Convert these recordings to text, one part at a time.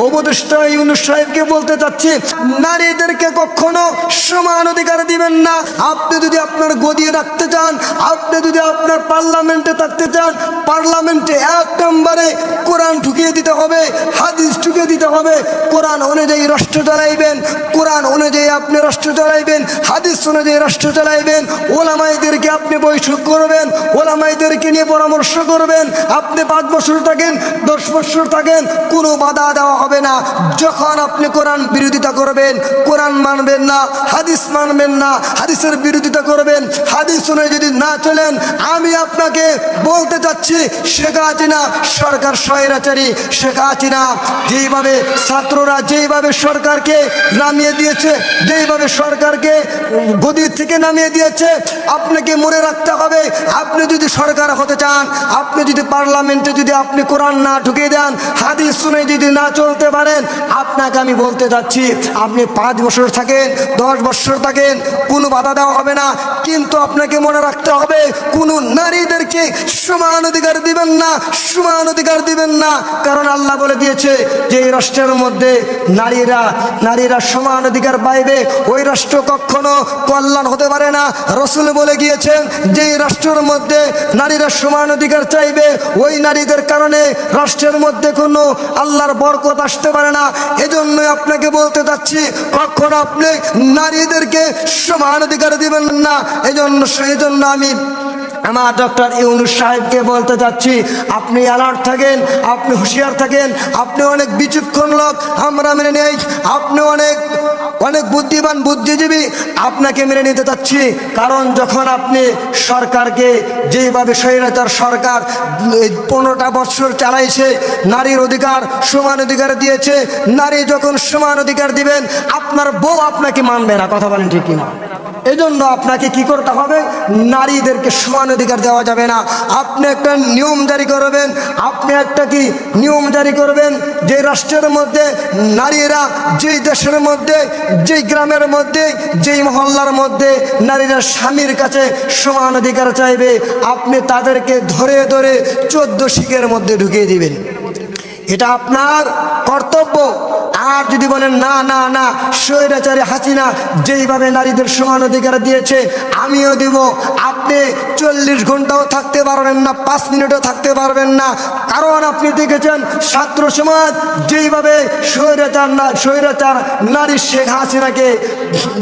উপদেষ্টা ইউনুস সাহেবকে বলতে চাচ্ছি, নারীদেরকে কখনো সমান অধিকার দিবেন না। আপনি যদি আপনার গদি রাখতে চান, আপনি যদি আপনার পার্লামেন্টে থাকতে চান, পার্লামেন্টে এক নম্বরে কোরআন ঢুকিয়ে দিতে হবে, হাদিস ঢুকিয়ে দিতে হবে। কোরআন অনুযায়ী রাষ্ট্র চালাইবেন, কোরআন অনুযায়ী আপনি রাষ্ট্র চালাইবেন, হাদিস অনুযায়ী রাষ্ট্র চালাইবেন। ওলামাইদেরকে আপনি বৈঠক করবেন, ওলামাইদেরকে নিয়ে পরামর্শ করবেন। আপনি পাঁচ বছর থাকেন, দশ বছর থাকেন, কোনো বাধা দেওয়া হবে না। যখন আপনি কোরআন বিরোধিতা করবেন, কোরআন মানবেন না, হাদিস মানবেন না, হাদিসের বিরোধিতা করবেন, হাদিস অনুযায়ী যদি না চলেন, আমি আপনাকে বলতে চাচ্ছি, শেখ হাসিনা সরকার স্বৈরাচারী, শেখ হাসিনা যেইভাবে ছাত্ররা যেইভাবে সরকারকে নামিয়ে দিয়েছে, যেইভাবে সরকারকে গদির থেকে নামিয়ে দিয়েছে, আপনাকে মনে রাখতে হবে আপনি যদি সরকার হতে চান, আপনি যদি পার্লামেন্টে যদি আপনি কোরআন না ঢুকিয়ে দেন, হাদিস শুনে যদি না চলতে পারেন, আপনাকে আমি বলতে যাচ্ছি, আপনি পাঁচ বছর থাকেন, দশ বছর থাকেন, কোনো বাধা দেওয়া হবে না। কিন্তু আপনাকে মনে রাখতে হবে, কোনো নারীদেরকে সমান অধিকার দিবেন না, সমান অধিকার দিবেন না। কারণ আল্লাহ বলে দিয়েছে যে এই রাষ্ট্রের মধ্যে নারীরা নারীরা সমান অধিকার পাইবে। ওই রাষ্ট্র কখনো কল্যাণ হতে পারে না। রসুল বলে গিয়েছেন যে রাষ্ট্রের মধ্যে নারীরা সমান অধিকার চাইবে, ওই নারীদের কারণে রাষ্ট্রের মধ্যে কোনো আল্লাহর বরকত আসতে পারে না। এজন্যই আপনাকে বলতে চাচ্ছি কখনো আপনি নারীদেরকে সমান অধিকার দিবেন না। এজন্য সেই জন্য আমি আমার ডক্টর ইউনুস সাহেবকে বলতে চাচ্ছি আপনি অ্যালার্ট থাকেন, আপনি হুঁশিয়ার থাকেন, আপনি অনেক বিচক্ষণ লোক, আমরা মেনে নেই, আপনি অনেক অনেক বুদ্ধিমান বুদ্ধিজীবী আপনাকে মেনে নিতে চাচ্ছি। কারণ যখন আপনি সরকারকে যেভাবে স্বৈরাচার সরকার পনেরোটা বছর চালাইছে, নারীর অধিকার সমান অধিকার দিয়েছে, নারী যখন সমান অধিকার দিবেন, আপনার বউ আপনাকে মানবে না, কথা বলেন ঠিক কিনা? এজন্য আপনাকে কি করতে হবে? নারীদেরকে সমান অধিকার দেওয়া যাবে না। আপনি একটা নিয়ম জারি করবেন, আপনি একটা কি নিয়ম জারি করবেন যে রাষ্ট্রের মধ্যে, নারীরা যেই দেশের মধ্যে, যেই গ্রামের মধ্যে, যেই মহল্লার মধ্যে নারীরা স্বামীর কাছে সমান অধিকার চাইবে, আপনি তাদেরকে ধরে ধরে চোদ্দ শিখের মধ্যে ঢুকিয়ে দিবেন। এটা আপনার কর্তব্য। আর যদি বলেন, না না না, স্বৈরাচারী হাসিনা যেইভাবে নারীদের সমান অধিকার দিয়েছে, আমিও দিব। আপনি চল্লিশ ঘন্টাও থাকতে পারবেন না, পাঁচ মিনিটও থাকতে পারবেন না। কারণ আপনি দেখেছেন, ছাত্র সমাজ যেইভাবে স্বৈরাচার না, স্বৈরাচার নারী শেখ হাসিনাকে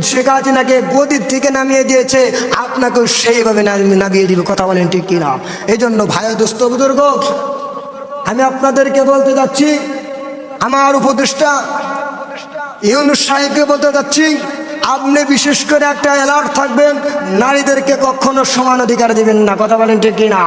শেখ হাসিনাকে গদির থেকে নামিয়ে দিয়েছে, আপনাকেও সেইভাবে নাম- নামিয়ে দিবে। কথা বলেন ঠিক কিনা? এই জন্য ভাই দোস্ত, বুজুর্গ, আমি আপনাদেরকে বলতে যাচ্ছি আমার উপদেষ্টা ইউনুস সাহেবকে বলতে চাচ্ছি আপনি বিশেষ করে একটা অ্যালার্ট থাকবেন, নারীদেরকে কখনো সমান অধিকার দিবেন না। কথা বলেন ঠিক কিনা?